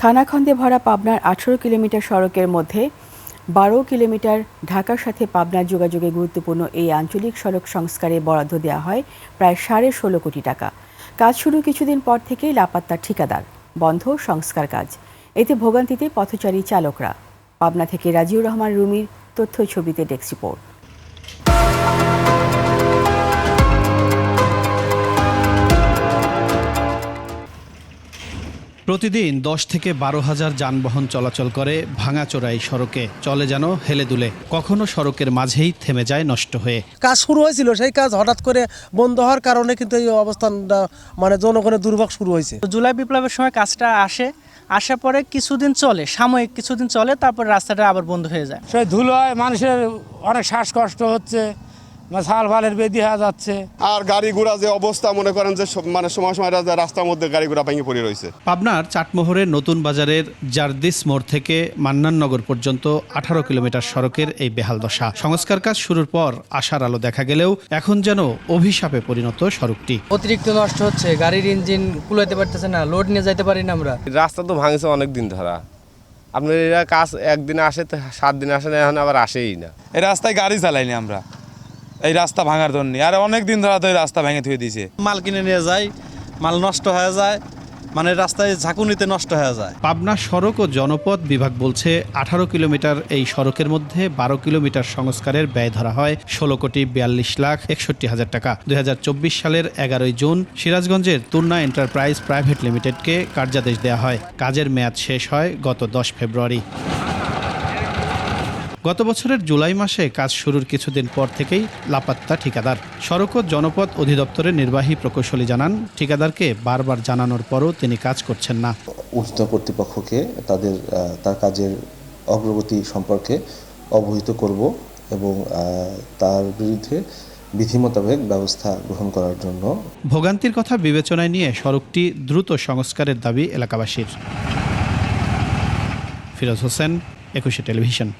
খানাখন্দে ভরা পাবনার আঠারো কিলোমিটার সড়কের মধ্যে বারো কিলোমিটার ঢাকার সাথে পাবনার যোগাযোগে গুরুত্বপূর্ণ এই আঞ্চলিক সড়ক সংস্কারে বরাদ্দ দেওয়া হয় প্রায় সাড়ে ষোলো কোটি টাকা। কাজ শুরু কিছুদিন পর থেকেই লাপাত্তা ঠিকাদার। বন্ধ সংস্কার কাজ। এতে ভোগান্তিতে পথচারী চালকরা। পাবনা থেকে রাজিউর রহমান রুমির তথ্য ছবিতে ডেস্ক রিপোর্ট। প্রতিদিন দশ থেকে বারো হাজার যানবাহন চলাচল করে ভাঙাচোরা এই সড়কে। চলে যেন হেলে দুলে। কখনো সড়কের মাঝেই থেমে যায় নষ্ট হয়ে। কাজ শুরু হয়েছিল সেই কাজ হঠাৎ করে বন্ধ হওয়ার কারণে কিন্তু এই অবস্থানটা মানে জনগণের দুর্ভোগ শুরু হয়েছে। জুলাই বিপ্লবের সময় কাজটা আসে। আসার পরে কিছুদিন চলে সাময়িক কিছুদিন চলে তারপর রাস্তাটা আবার বন্ধ হয়ে যায়। সেই ধুলোয় মানুষের অনেক শ্বাসকষ্ট হচ্ছে। ছাল ফালের বেদি হয়ে যাচ্ছে। আর গাড়ি ঘোড়া যে অবস্থা মনে করেন যে মানে সময় সময় রাস্তার মধ্যে গাড়ি ঘোড়া ভেঙে পড়ে রয়েছে। পাবনার চাটমোহরের নতুন বাজারের জারদিস মোড় থেকে মান্নাননগর পর্যন্ত আঠারো কিলোমিটার সড়কের এই বেহাল দশা। সংস্কার কাজ শুরুর পর আশার আলো দেখা গেলেও এখন যেন অভিশাপে পরিণত সড়কটি। অতিরিক্ত নষ্ট হচ্ছে গাড়ির ইঞ্জিন কুলাইতে পারতেছে না লোড নিয়ে যাইতে পারি না আমরা। রাস্তা তো ভাঙছে অনেক দিন ধরা। আপনার এরা কাজ একদিনে আসে সাত দিন আসে না এখন আবার আসেই না। এই রাস্তায় গাড়ি চালাইনি আমরা। এই রাস্তা ভাঙার জন্য। আর অনেক দিন ধরে তো এই রাস্তা ভেঙে থুয়ে দিয়েছে। মাল কিনে নিয়ে যায় মাল নষ্ট হয়ে যায় মানে রাস্তায় ঝাঁকুনিতে নষ্ট হয়ে যায়। পাবনা সড়ক ও জনপথ বিভাগ বলছে আঠারো কিলোমিটার এই সড়কের মধ্যে বারো কিলোমিটার সংস্কারের ব্যয় ধরা হয় ষোলো কোটি বিয়াল্লিশ লাখ একষট্টি হাজার টাকা। দুই হাজার চব্বিশ সালের এগারোই জুন সিরাজগঞ্জের তুর্না এন্টারপ্রাইজ প্রাইভেট লিমিটেডকে কার্যাদেশ দেওয়া হয়। কাজের মেয়াদ শেষ হয় গত দশ ফেব্রুয়ারি। গত বছরের জুলাই মাসে কাজ শুরুর কিছুদিন পর থেকেই লাপাত্তা ঠিকাদার। সড়ক ও জনপথ অধিদপ্তরের নির্বাহী প্রকৌশলী জানান ঠিকাদারকে বারবার জানানোর পরও তিনি কাজ করছেন না। ঊর্ধ্বতন কর্তৃপক্ষকে তাদের তার কাজের অগ্রগতি সম্পর্কে অবহিত করব এবং তার বিরুদ্ধে বিধি মোতাবেক ব্যবস্থা গ্রহণ করার জন্য। ভোগান্তির কথা বিবেচনায় নিয়ে সড়কটি দ্রুত সংস্কারের দাবি এলাকাবাসীর। ফিরোজ হোসেন একুশে টেলিভিশন।